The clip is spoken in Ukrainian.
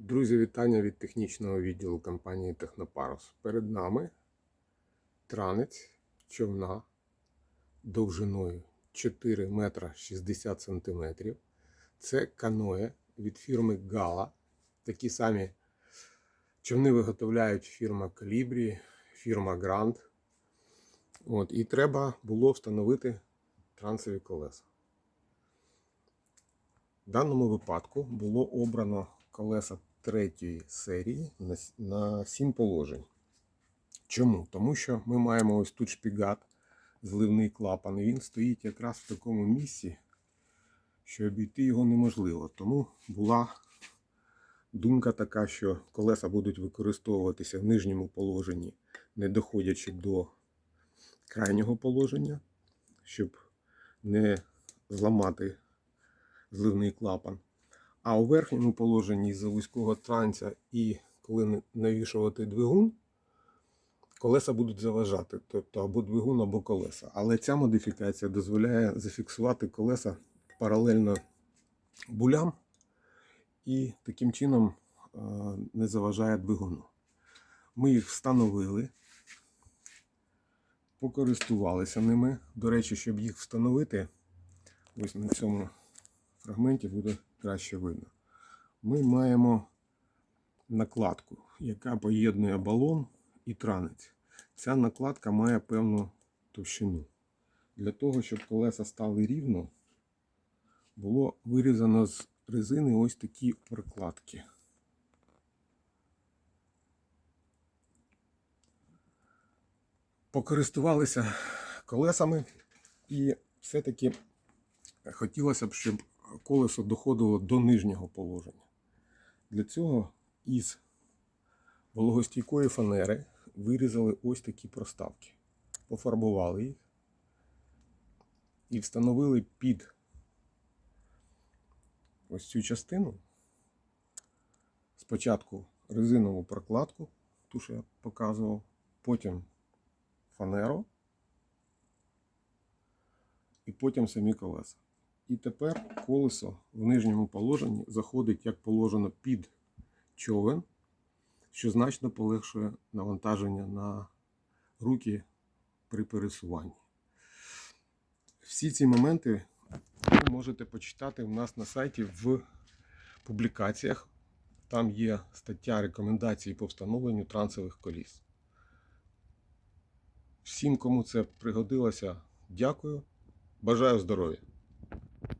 Друзі, вітання від технічного відділу компанії Технопарус. Перед нами транець човна довжиною 4 метра 60 сантиметрів. Це каное від фірми Гала. Такі самі човни виготовляють фірма Калібрі, фірма Грант. От, і треба було встановити трансові колеса. В даному випадку було обрано колеса третьої серії на, на 7 положень. Чому? Тому що ми маємо ось тут шпігат, зливний клапан, і він стоїть якраз в такому місці, що обійти його неможливо. Тому була думка така, що колеса будуть використовуватися в нижньому положенні, не доходячи до крайнього положення, щоб не зламати зливний клапан. А у верхньому положенні з-за вузького транця і коли навішувати двигун, колеса будуть заважати, тобто або двигун, або колеса. Але ця модифікація дозволяє зафіксувати колеса паралельно булям і таким чином не заважає двигуну. Ми їх встановили, покористувалися ними. До речі, щоб їх встановити, ось на цьому фрагменті буде краще видно. Ми маємо накладку, яка поєднує балон і транець. Ця накладка має певну товщину. Для того, щоб колеса стали рівно, було вирізано з резини ось такі прокладки. Покористувалися колесами і все-таки хотілося б, щоб колесо доходило до нижнього положення. Для цього із вологостійкої фанери вирізали ось такі проставки, пофарбували їх і встановили під ось цю частину спочатку резинову прокладку, ту, що я показував, потім фанеру і потім самі колеса. І тепер колесо в нижньому положенні заходить, як положено, під човен, що значно полегшує навантаження на руки при пересуванні. Всі ці моменти ви можете почитати в нас на сайті в публікаціях. Там є стаття рекомендацій по встановленню трансових коліс. Всім, кому це пригодилося, дякую. Бажаю здоров'я!